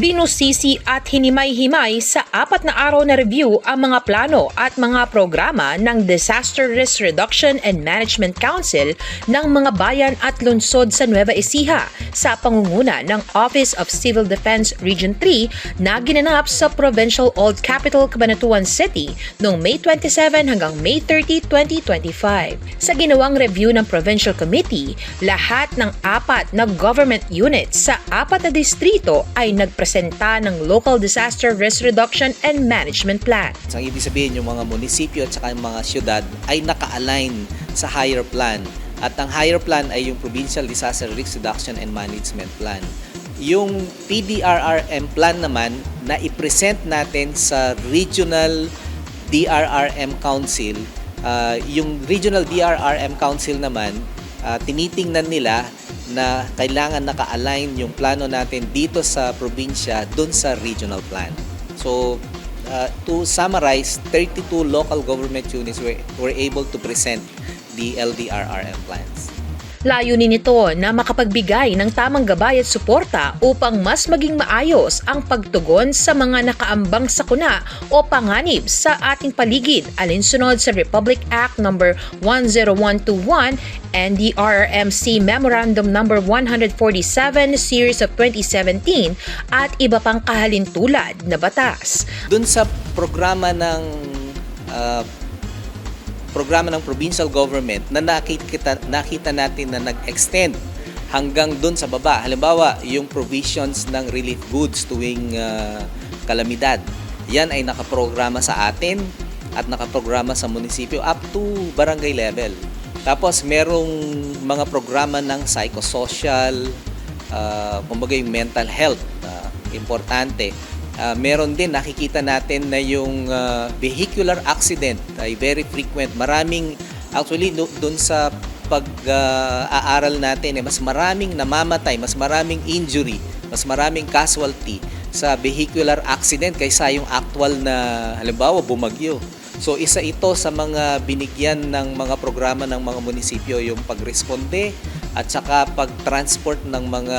Binusisi at hinimay-himay sa apat na araw na review ang mga plano at mga programa ng Disaster Risk Reduction and Management Council ng mga bayan at lungsod sa Nueva Ecija sa pangunguna ng Office of Civil Defense Region 3 na ginanap sa Provincial Old Capital Cabanatuan City noong May 27 hanggang May 30, 2025. Sa ginawang review ng Provincial Committee, lahat ng apat na government units sa apat na distrito ay nagpresenta ng Local Disaster Risk Reduction and Management Plan. Ang ibig sabihin, yung mga munisipyo at saka yung mga syudad ay naka-align sa higher plan. At ang higher plan ay yung Provincial Disaster Risk Reduction and Management Plan. Yung PDRRM plan naman na i-present natin sa Regional DRRM Council, ah, yung Regional DRRM Council naman, ah, tinitingnan nila na kailangan naka-align yung plano natin dito sa probinsya dun sa regional plan. So, uh, to summarize, 32 local government units were, were able to present the LDRRM plans. Layunin nito na makapagbigay ng tamang gabay at suporta upang mas maging maayos ang pagtugon sa mga nakaambang sakuna o panganib sa ating paligid alinsunod sa Republic Act No. 10121 and the RRMC Memorandum No. 147 Series of 2017 at iba pang kahalintulad na batas. Dun sa programa ng uh, programa ng provincial government na nakita, nakita natin na nag-extend hanggang dun sa baba. Halimbawa, yung provisions ng relief goods tuwing uh, kalamidad. Yan ay nakaprograma sa atin at nakaprograma sa munisipyo up to barangay level. Tapos merong mga programa ng psychosocial, uh, kumbaga yung mental health, uh, importante. Uh, meron din nakikita natin na yung uh, vehicular accident ay very frequent. Maraming actually do, doon sa pag-aaral natin eh, mas maraming namamatay, mas maraming injury, mas maraming casualty sa vehicular accident kaysa yung actual na halimbawa bumagyo. So isa ito sa mga binigyan ng mga programa ng mga munisipyo yung pagresponde at saka pag-transport ng mga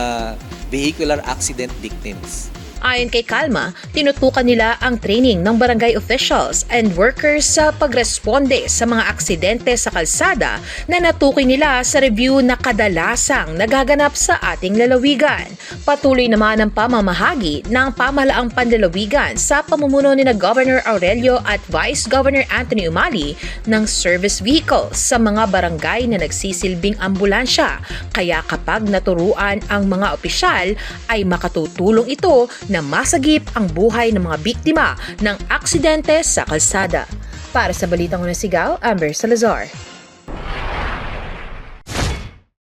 vehicular accident victims. Ayon kay Kalma, tinutukan nila ang training ng barangay officials and workers sa pagresponde sa mga aksidente sa kalsada na natukoy nila sa review na kadalasang nagaganap sa ating lalawigan. Patuloy naman ang pamamahagi ng pamahalaang panlalawigan sa pamumuno ni na Governor Aurelio at Vice Governor Anthony Umali ng service vehicles sa mga barangay na nagsisilbing ambulansya. Kaya kapag naturuan ang mga opisyal ay makatutulong ito na masagip ang buhay ng mga biktima ng aksidente sa kalsada. Para sa Balitang Unang Sigaw, Amber Salazar.